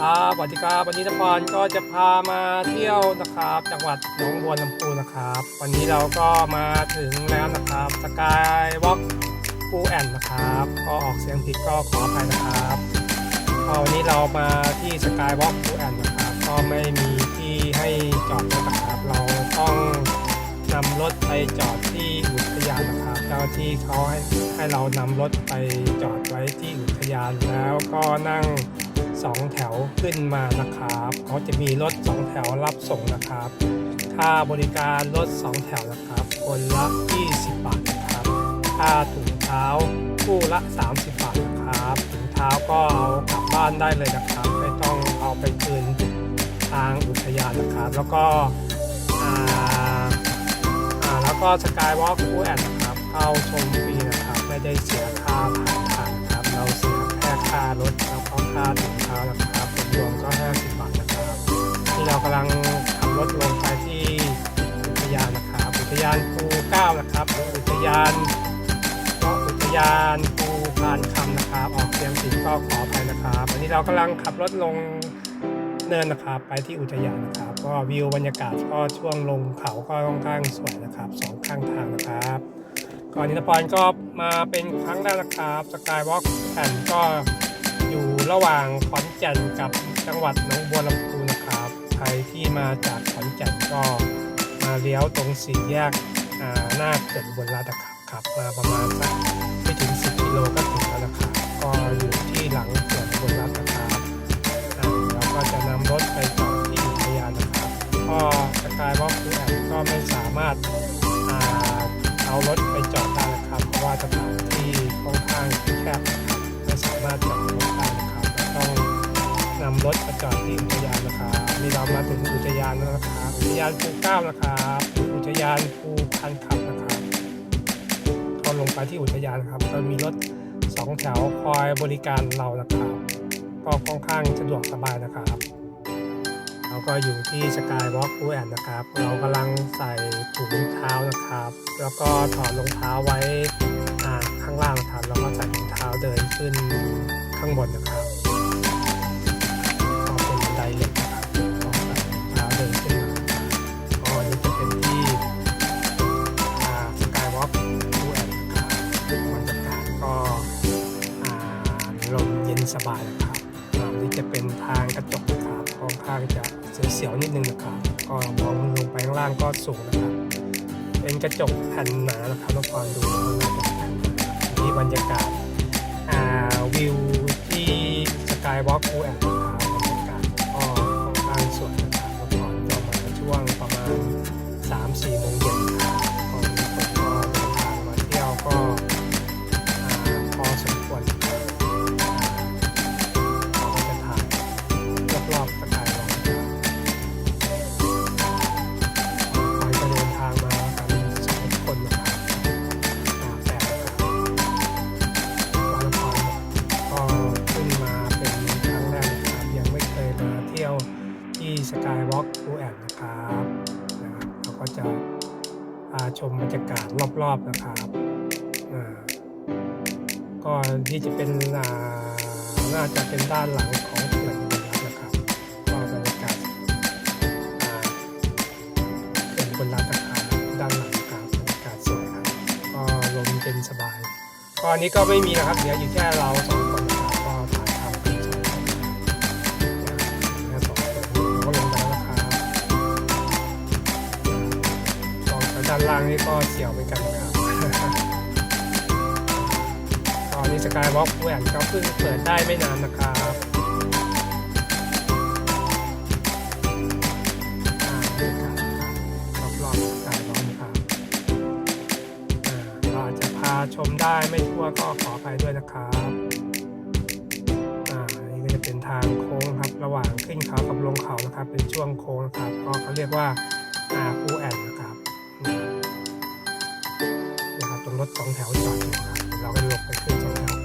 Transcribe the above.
ครับสวัสดีครับวันนี้นพรก็จะพามาเที่ยวนะครับ จังหวัดหนองบัวลำพูนะครับ วันนี้เราก็มาถึงแล้วนะครับสกายวอล์กปูแอนนะครับ ก็ออกเสียงผิดก็ขออภัยนะครับวันนี้เรามาที่สกายวอล์กปูแอนนะครับ ก็ไม่มีที่ให้จอดนะครับ เราต้องนำรถไปจอดที่อุทยานนะครับเจ้าที่เขาให้ให้เรานำรถไปจอดไว้ที่อุทยานแล้วก็นั่ง สองแถวขึ้นมานะครับเขาจะมีรถสองแถวรับส่งนะครับ ค่าบริการรถสองแถวนะครับ คนละ 20 บาทนะครับ ค่าถุงเท้าคู่ละ 30 บาทนะครับถุงเท้าก็เอากลับบ้านได้เลยนะครับ ไม่ต้องเอาไปคืนทางอุทยานนะครับ แล้วก็อ่าแล้วก็สกายวอล์กคู่แอนนะครับเข้าชมฟรีนะครับ ไม่ได้เสียค่าผ่านทางนะครับ เราเสียแค่ค่ารถแล้วก็ค่า รถลงไปที่อุทยานนะครับ อุทยานภูเก้านะครับ อุทยานก็อุทยานภูพานคำนะครับ ออกเสียงผิดก็ขออภัยนะครับวันนี้เรากำลังขับรถลงเนินนะครับ ไปที่อุทยานนะครับ ก็วิวบรรยากาศก็ช่วงลงเขาก็ค่อนข้างสวยนะครับสองข้างทางนะครับก่อนนินพรก็มาเป็นครั้งแรกนะครับสกายวอล์กแอนก็อยู่ระหว่างขอนแก่นกับจังหวัดหนองบัวลำพูน รับใครที่มาจากขอนแก่นก็มาเลี้ยวตรงสี่แยกหน้าเขื่อนบนรัฐนะครับขับมาประมาณสักไม่ถึง 10กิโลก็ถึงแล้วนะครับก็อยู่ที่หลังเขื่อนบนรัฐนะครับแล้วก็จะนำรถไปจอดที่อุทยานนะครับก็สกายวอล์กแอนก็ไม่สามารถอาเอารถไปจอดได้นะครับเพราะว่าสถานที่ค่อนข้างแคบนะคบไม่สามารถจอดรถ รถมาจอดที่อุทยานนะครับนี่เรามาถึงอุทยานแล้วนะครับอุทยานภูเก้านะครับอุทยานภูพันคำนะครับพอลงไปที่อุทยานครับก็มีรถสองแถวคอยบริการเรานะครับก็ค่อนข้างสะดวกสบายนะครับเราก็อยู่ที่สกายวอล์ก u แอนนะครับ เรากำลังใส่ถุงเท้านะครับ แล้วก็ถอดรองเท้าไว้ข้างล่างนะครับแล้วก็ใส่ถุงเท้าเดินขึ้นข้างบนนะครับ ข้างจะเสียวๆนิดนึงนะครับก็มองลงไปข้างล่างก็สูงนะครับ เป็นกระจกแผ่นหนานะครับต้องความดูแล้วน่าจะแผ่นหนานี่บรรยากาศาวิวที่สกายวอล์กคูแอน ที่สกายวอล์กคูแอนนะครับนะครับ เราก็จะพาชมบรรยากาศรอบๆนะครับอ่าก็ที่จะเป็นอ่าน่าจะเป็นด้านหลังของเขื่อนอุบลรัตนะครับก็บรรยากาศาเขื่อนอุบลรัตนะครับด้านหลังครับบรรยากาศสวยครับก็ลมเย็นสบายก็อันนี้ก็ไม่มีนะครับเดี๋ยวอยู่แค่เราสองานล่างนี่ก็เสียวเหมือนกันนะครับตอนนี้สกายวอล์กแหวนก็เพิ่งเปิดได้ไม่นานนะครับอ่าบรรยากาศครับรอๆสกายวอล์กนะครับเราจะพาชมได้ไม่ทั่วก็ขออภัยด้วยนะครับอ่านี่ก็จะเป็นทางโค้งครับ ระหว่างขึ้นเขากับลงเขานะครับ เป็นช่วงโค้งนะครับ ก็เขาเรียกว่าอ่าปูแอน รถสองแถวจอดอยู่ครับเราก็ลงไปขึ้นสองแถว